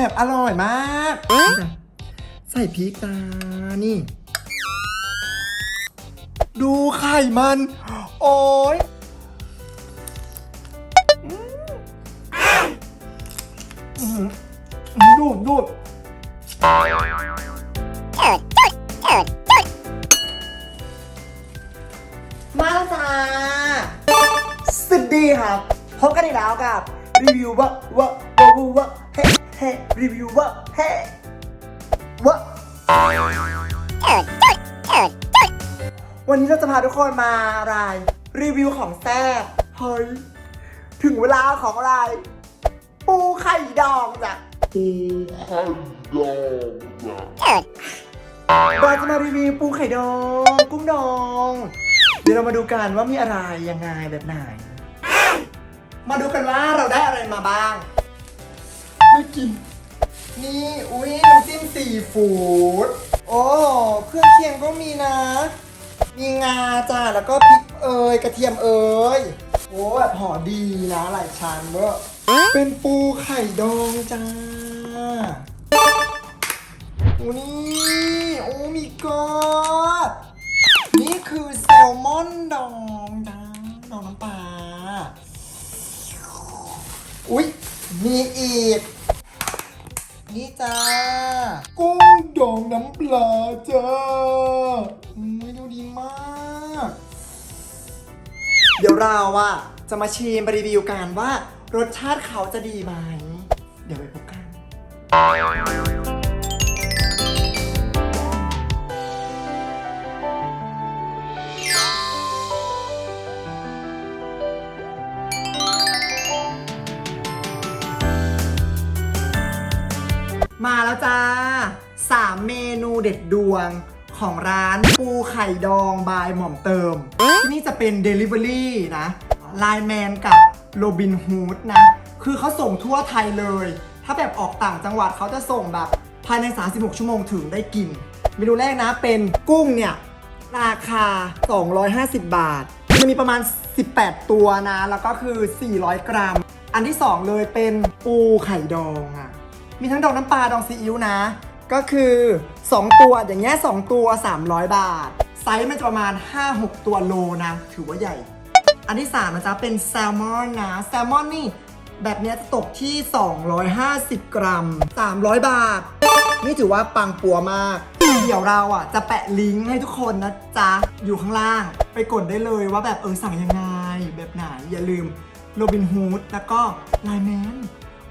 แบบอร่อยมากนี่จ้ะใส่พริกตานี่ ดูไข่มัน โอ้ยอืมอืมดูดดูดมาแล้วจ้าสวัสดีครับ พบกันอีกแล้วกับ รีวิววะวะวะวะวะเฮ้เฮ้รีวิววะเฮ้วะวันนี้เราจะพาทุกคนมาอะไรรีวิวของแซ่บเฮ้ยถึงเวลาของอะไรปูไข่ดองจ้ะเราจะมารีวิวปูไข่ดอง กุ้งดอง เดี๋ยวเรามาดูกันว่ามีอะไรยังไงแบบไหน มาดูกันว่าเราได้อะไรมาบ้าง ไม่กิน นี่อุ้ยน้ำจิ้มซีฟู้ดโอ้เครื่องเคียงก็มีนะ มีงาจ้าแล้วก็พริกเอยกระเทียมเอยโอ้แบบห่อดีนะหลายชั้นเว้ยเป็นปูไข่ดองจ้าโอ้นี่โอ้มีกอด นี่จ้า กุ้งดองน้ำปลาจ้าอุ้ยดูดีมาก เดี๋ยวเราอะจะมาชิมรีวิวกันว่ารสชาติเขาจะดีไหม เดี๋ยวไปพบกัน แล้วจ้าสามเมนูเด็ดดวงของร้านปูไข่ดองบายหม่อมเติม ที่นี่จะเป็น Delivery นะไลแมนกับโรบินฮูดนะ คือเขาส่งทั่วไทยเลย ถ้าแบบออกต่างจังหวัดเขาจะส่งแบบภายใน 36 ชั่วโมงถึงได้กิน เมนูแรกนะเป็นกุ้งเนี่ย ราคา 250 บาทมันมีประมาณ 18 ตัวนะ แล้วก็คือ 400 กรัม อันที่ 2 เลยเป็นปูไข่ดองอะ มีทั้งดองน้ำปลาดองซีอิ๊วนะ ก็คือ 2 ตัวอย่างเงี้ย2ตัว 300 บาท ไซส์มันจะประมาณ 5-6 ตัวโลนะ ถือว่าใหญ่ อันที่3นะจ๊ะเป็นแซลมอนนะ แซลมอนนี่แบบเนี้ยจะตกที่ 250 กรัม 300 บาท นี่ถือว่าปังปัวมาก เดี๋ยวเราอะ จะแปะลิงก์ให้ทุกคนนะจ๊ะ อยู่ข้างล่าง ไปกดได้เลยว่าแบบเออสั่งยังไง แบบไหน อย่าลืมโรบินฮูดแล้วก็ไลแมน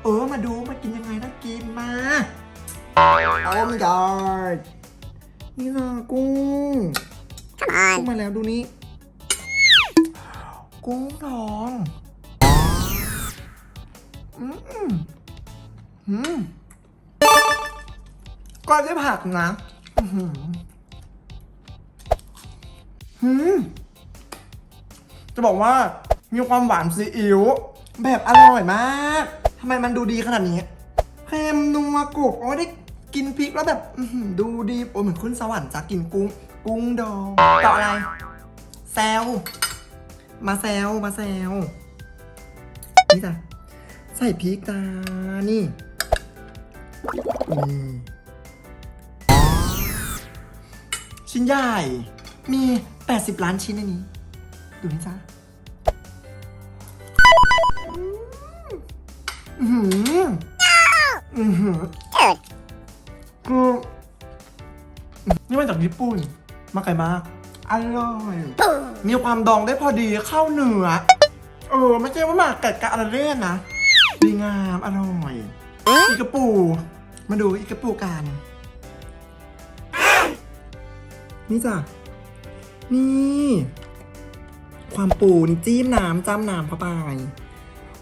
เออมาดูมากินยังไงนะกินมาโอ้ my god นี่นะกุ้งกุ้งมาแล้วดูนี่กุ้งทองอืมอืมก็ได้ผักนะอื้อหือหืมจะบอกว่ามีความหวานซีอิ๊วแบบอร่อยมาก ทำไมมันดูดีขนาดนี้เค็มนัวกรุบโอ้ยได้กินพริกแล้วแบบอื้อหือดูดีโอ้ยเหมือนขึ้นสวรรค์จากกินกุ้ง กุ้งดองต่ออะไร แซลมาแซลมาแซลนี่จ้ะใส่พริกตานี่นี่ชิ้นใหญ่ มี 80 ล้านชิ้นในนี้ ดูนี่จ้ะ จากญี่ปุ่น มาไกลมาก อร่อย มีความดองได้พอดีเข้าเนื้อ เออ ไม่ใช่ว่าหมากกัดกะอะไรเล่นนะ ดีงาม อร่อย อีกระปู มาดูอีกระปูกัน นี่จ้ะ นี่ ความปูนี่จิ้มน้ำจ้ำน้ำเข้าไป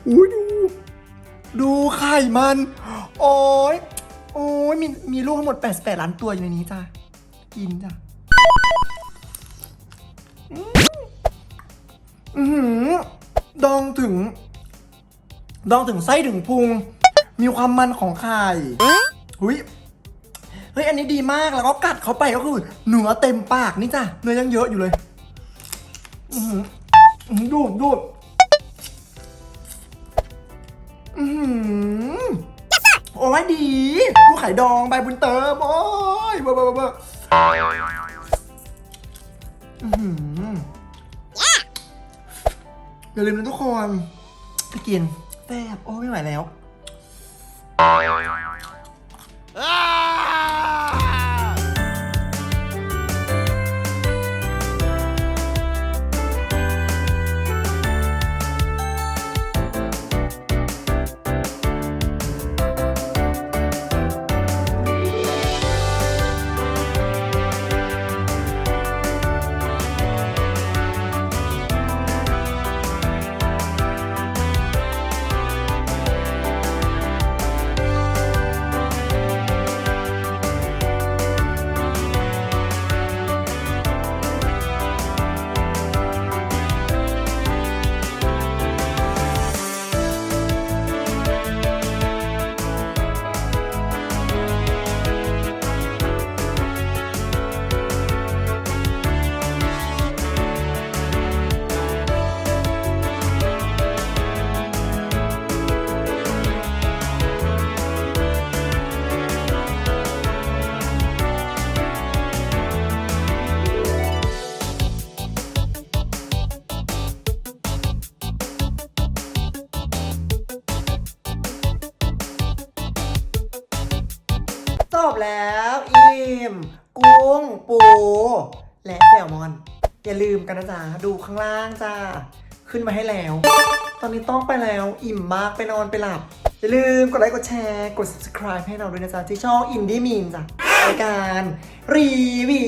อุ้ยดู ดูไข่มัน โอ้ยโอ้ยมีมีลูกทั้งหมด 88 ล้านตัวอยู่ในนี้จ้ะ กินจ้ะอือหือดองถึง ดองถึงไส้ถึงพุง มีความมันของไข่หุยเฮ้ย อันนี้ดีมากแล้วก็กัดเข้าไปก็คือเนื้อเต็มปากนี่จ้ะเนื้อยังเยอะอยู่เลย อือหืออื้อหือดูดดูดอือหือโอ้ยดีปูไข่ดองใบบุญเติม โอ้ยเบอร์เบอร์เบอร์ อย่าลืมนะทุกคน ไปกินแซ่บโอ้ไม่ไหวแล้ว จบแล้วอิ่มกุ้งปู และแซลมอน อย่าลืมกันนะจ๊ะดูข้างล่างจ้าขึ้นมาให้แล้ว ตอนนี้ต้องไปแล้วอิ่มมากไปนอนไปหลับ อย่าลืมกดไลค์กดแชร์กด subscribe ให้เราด้วยนะจ๊ะ ที่ช่องอินดี้มีนจ้ะรายการรีวิ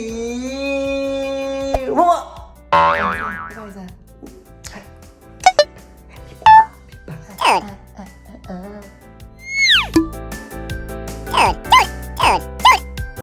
ว